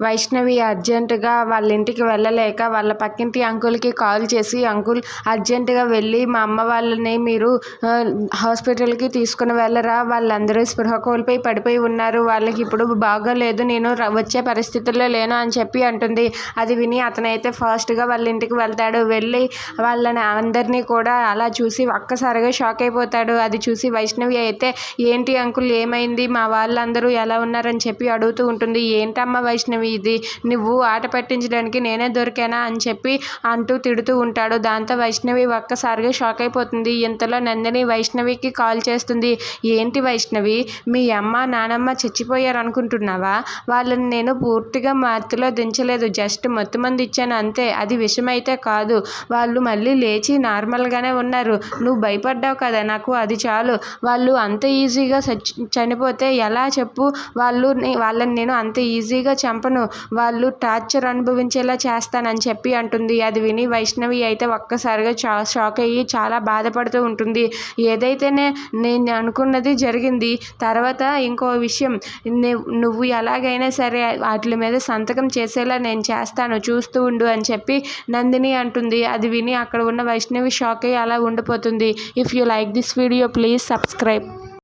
వైష్ణవి అర్జెంటుగా వాళ్ళ ఇంటికి వెళ్ళలేక వాళ్ళ పక్కింటి అంకుల్కి కాల్ చేసి అంకుల్ అర్జెంటుగా వెళ్ళి మా అమ్మ వాళ్ళని మీరు హాస్పిటల్కి తీసుకుని వెళ్ళరా. వాళ్ళందరూ స్పృహ కోల్పోయి పడిపోయి ఉన్నారు. వాళ్ళకి ఇప్పుడు బాగోలేదు. నేను వచ్చే పరిస్థితుల్లో లేను అని చెప్పి అంటుంది. అది విని అతనైతే ఫాస్ట్గా వాళ్ళ ఇంటికి వెళ్తాడు. వెళ్ళి వాళ్ళని అందరినీ కూడా అలా చూసి ఒక్కసారిగా షాక్ అయిపోతాడు. అది చూసి వైష్ణవి అయితే ఏంటి అంకుల్ ఏమైంది? మా వాళ్ళందరూ ఎలా ఉన్నారని చెప్పి అడుగుతూ ఉంటుంది. ఏంటమ్మా వైష్ణవి? ఇది. నువ్వు ఆట పట్టించడానికి నేనే దొరికానా అని చెప్పి అంటూ తిడుతూ ఉంటాడు. దాంతో వైష్ణవి ఒక్కసారిగా షాక్ అయిపోతుంది. ఇంతలో నందిని వైష్ణవికి కాల్ చేస్తుంది. ఏంటి వైష్ణవి? మీ అమ్మ నానమ్మ చచ్చిపోయారు అనుకుంటున్నావా వాళ్ళని నేను పూర్తిగా మత్తులో దించలేదు. జస్ట్ మత్తు మంది ఇచ్చాను అంతే. అది విషమైతే కాదు. వాళ్ళు మళ్ళీ లేచి నార్మల్గానే ఉన్నారు. నువ్వు భయపడ్డావు కదా నాకు. అది చాలు. వాళ్ళు అంత ఈజీగా చచ్చి చనిపోతే ఎలా చెప్పు? వాళ్ళు వాళ్ళని నేను అంత ఈజీగా చంపను. వాళ్ళు టార్చర్ అనుభవించేలా చేస్తానని చెప్పి అంటుంది. అది విని వైష్ణవి అయితే ఒక్కసారిగా చా షాక్ అయ్యి చాలా బాధపడుతూ ఉంటుంది. ఏదైతేనే నేను అనుకున్నది జరిగింది. తర్వాత ఇంకో విషయం. నువ్వు ఎలాగైనా సరే వాటి మీద సంతకం చేసేలా నేను చేస్తాను. చూస్తూ ఉండు అని చెప్పి నందిని అంటుంది. అది విని అక్కడ ఉన్న వైష్ణవి షాక్ అయ్యి అలా ఉండిపోతుంది. If you like this video please subscribe